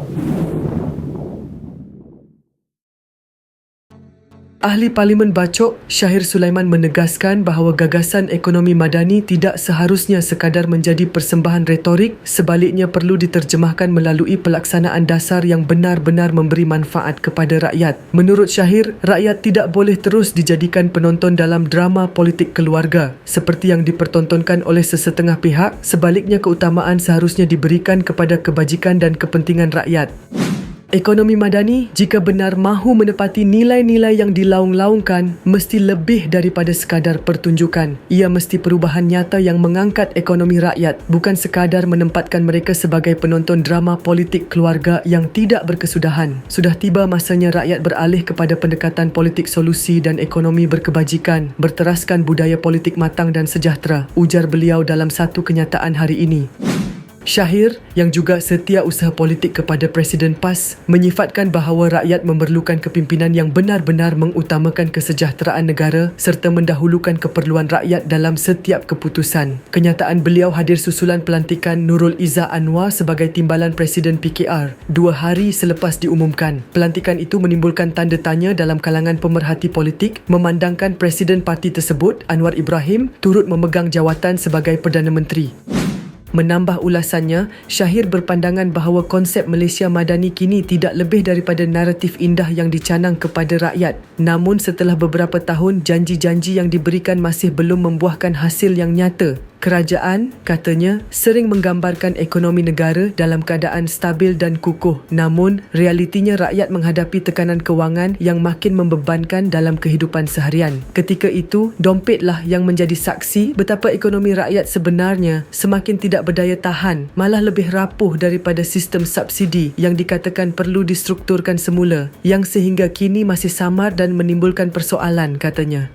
ハハハハ! Ahli Parlimen Bacok, Syahir Sulaiman menegaskan bahawa gagasan ekonomi madani tidak seharusnya sekadar menjadi persembahan retorik, sebaliknya perlu diterjemahkan melalui pelaksanaan dasar yang benar-benar memberi manfaat kepada rakyat. Menurut Syahir, rakyat tidak boleh terus dijadikan penonton dalam drama politik keluarga seperti yang dipertontonkan oleh sesetengah pihak, sebaliknya keutamaan seharusnya diberikan kepada kebajikan dan kepentingan rakyat. Ekonomi madani jika benar mahu menepati nilai-nilai yang dilaung-laungkan mesti lebih daripada sekadar pertunjukan. Ia mesti perubahan nyata yang mengangkat ekonomi rakyat bukan sekadar menempatkan mereka sebagai penonton drama politik keluarga yang tidak berkesudahan. Sudah tiba masanya rakyat beralih kepada pendekatan politik solusi dan ekonomi berkebajikan berteraskan budaya politik matang dan sejahtera ujar beliau dalam satu kenyataan hari ini. Syahir yang juga setia usaha politik kepada Presiden PAS menyifatkan bahawa rakyat memerlukan kepimpinan yang benar-benar mengutamakan kesejahteraan negara serta mendahulukan keperluan rakyat dalam setiap keputusan. Kenyataan beliau hadir susulan pelantikan Nurul Izzah Anwar sebagai timbalan Presiden PKR dua hari selepas diumumkan. Pelantikan itu menimbulkan tanda tanya dalam kalangan pemerhati politik memandangkan Presiden parti tersebut Anwar Ibrahim turut memegang jawatan sebagai Perdana Menteri. Menambah ulasannya, Syahir berpandangan bahawa konsep Malaysia Madani kini tidak lebih daripada naratif indah yang dicanang kepada rakyat. Namun setelah beberapa tahun, janji-janji yang diberikan masih belum membuahkan hasil yang nyata. Kerajaan, katanya, sering menggambarkan ekonomi negara dalam keadaan stabil dan kukuh. Namun, realitinya rakyat menghadapi tekanan kewangan yang makin membebankan dalam kehidupan seharian. Ketika itu, dompetlah yang menjadi saksi betapa ekonomi rakyat sebenarnya semakin tidak berdaya tahan, malah lebih rapuh daripada sistem subsidi yang dikatakan perlu distrukturkan semula, yang sehingga kini masih samar dan menimbulkan persoalan, katanya.